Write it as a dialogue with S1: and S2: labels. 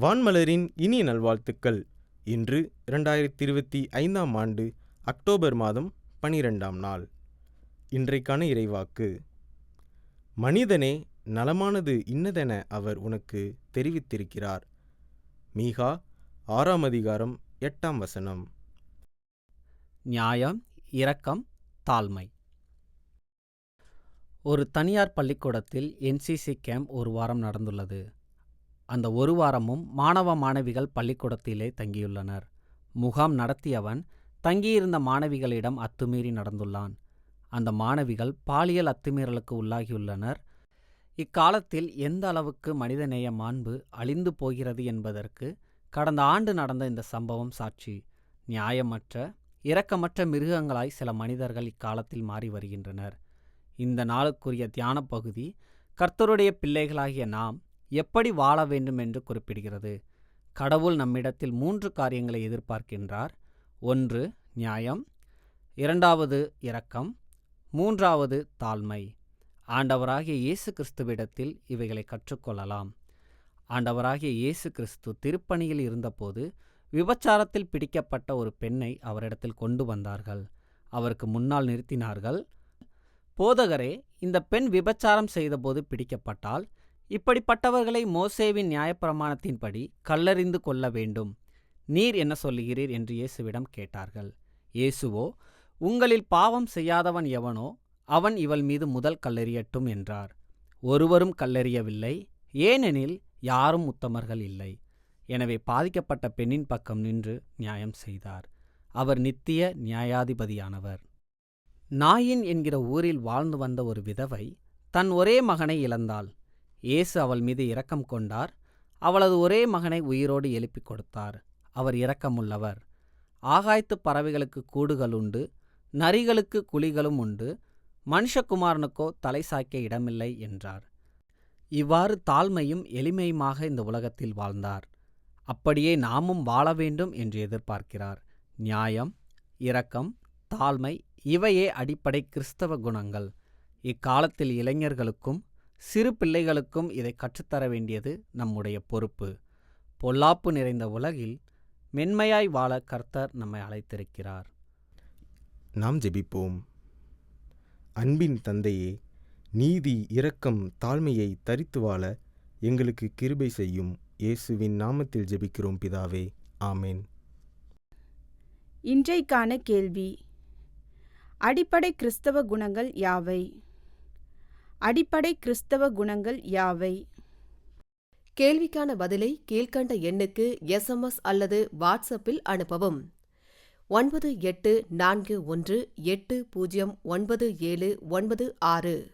S1: வான்மலரின் இனிய நல்வாழ்த்துக்கள். இன்று இரண்டாயிரத்தி இருபத்தி ஐந்தாம் ஆண்டு அக்டோபர் மாதம் பனிரெண்டாம் நாள். இன்றைக்கான இறைவாக்கு. மனிதனே நலமானது இன்னதென அவர் உனக்கு தெரிவித்திருக்கிறார். மீகா ஆறாம் அதிகாரம் எட்டாம் வசனம்.
S2: நியாயம் இரக்கம் தாழ்மை. ஒரு தனியார் பள்ளிக்கூடத்தில் என்சிசி கேம்ப் ஒரு வாரம் நடந்துள்ளது. அந்த ஒரு வாரமும் மாணவ மாணவிகள் பள்ளிக்கூடத்திலே தங்கியுள்ளனர். முகாம் நடத்தியவன் தங்கியிருந்த மாணவிகளிடம் அத்துமீறி நடந்துள்ளான். அந்த மாணவிகள் பாலியல் அத்துமீறலுக்கு உள்ளாகியுள்ளனர். இக்காலத்தில் எந்த அளவுக்கு மனிதநேய மாண்பு அழிந்து போகிறது என்பதற்கு கடந்த ஆண்டு நடந்த இந்த சம்பவம் சாட்சி. நியாயமற்ற இரக்கமற்ற மிருகங்களாய் சில மனிதர்கள் இக்காலத்தில் மாறி வருகின்றனர். இந்த நாளுக்குரிய தியான பகுதி கர்த்தருடைய பிள்ளைகளாகிய நாம் எப்படி வாழ வேண்டும் என்று குறிப்பிடுகிறது. கடவுள் நம்மிடத்தில் மூன்று காரியங்களை எதிர்பார்க்கின்றார். ஒன்று நியாயம். இரண்டாவது இரக்கம். மூன்றாவது தாழ்மை. ஆண்டவராகிய இயேசு கிறிஸ்துவிடத்தில் இவைகளை கற்றுக்கொள்ளலாம். ஆண்டவராகிய இயேசு கிறிஸ்து திருப்பணியில் இருந்தபோது விபச்சாரத்தில் பிடிக்கப்பட்ட ஒரு பெண்ணை அவரிடத்தில் கொண்டு வந்தார்கள். அவருக்கு முன்னால் நிறுத்தினார்கள். போதகரே இந்த பெண் விபச்சாரம் செய்தபோது பிடிக்கப்பட்டால் இப்படிப்பட்டவர்களை மோசேவின் நியாயப்பிரமாணத்தின்படி கல்லறிந்து கொள்ள வேண்டும். நீர் என்ன சொல்லுகிறீர்? என்று இயேசுவிடம் கேட்டார்கள். இயேசுவோ உங்களில் பாவம் செய்யாதவன் எவனோ அவன் இவள் மீது முதல் கல்லெறியட்டும் என்றார். ஒருவரும் கல்லெறியவில்லை ஏனெனில் யாரும் உத்தமர்கள் இல்லை. எனவே பாதிக்கப்பட்ட பெண்ணின் பக்கம் நின்று நியாயம் செய்தார். அவர் நித்திய நியாயாதிபதியானவர். நாயின் என்கிற ஊரில் வாழ்ந்து வந்த ஒரு விதவை தன் ஒரே மகனை இழந்தாள். இயேசு அவள் மீது இரக்கம் கொண்டார். அவளது ஒரே மகனை உயிரோடு எழுப்பிக் கொடுத்தார். அவர் இரக்கமுள்ளவர். ஆகாய்த்து பறவைகளுக்கு கூடுகள் உண்டு. நரிகளுக்கு குழிகளும் உண்டு. மனுஷகுமாரனுக்கோ தலை சாய்க்க இடமில்லை என்றார். இவ்வாறு தாழ்மையும் எளிமையுமாக இந்த உலகத்தில் வாழ்ந்தார். அப்படியே நாமும் வாழ வேண்டும் என்று எதிர்பார்க்கிறார். நியாயம் இரக்கம் தாழ்மை இவையே அடிப்படை கிறிஸ்தவ குணங்கள். இக்காலத்தில் இளைஞர்களுக்கும் சிறு பிள்ளைகளுக்கும் இதை கற்றுத்தர வேண்டியது நம்முடைய பொறுப்பு. பொல்லாப்பு நிறைந்த உலகில் மென்மையாய் வாழ கர்த்தர் நம்மை அழைத்திருக்கிறார்.
S1: நாம் ஜெபிப்போம். அன்பின் தந்தையே நீதி இரக்கம் தாழ்மையை தரித்து வாழ எங்களுக்கு கிருபை செய்யும். இயேசுவின் நாமத்தில் ஜெபிக்கிறோம் பிதாவே. ஆமேன்.
S3: இன்றைக்கான கேள்வி அடிப்படை கிறிஸ்தவ குணங்கள் யாவை? அடிப்படை கிறிஸ்தவ குணங்கள் யாவை?
S4: கேள்விக்கான பதிலை கீழ்க்கண்ட எண்ணுக்கு எஸ்எம்எஸ் அல்லது வாட்ஸ்அப்பில் அனுப்பவும். ஒன்பது எட்டு நான்கு ஒன்று எட்டு பூஜ்ஜியம் ஒன்பது ஏழு ஒன்பது ஆறு.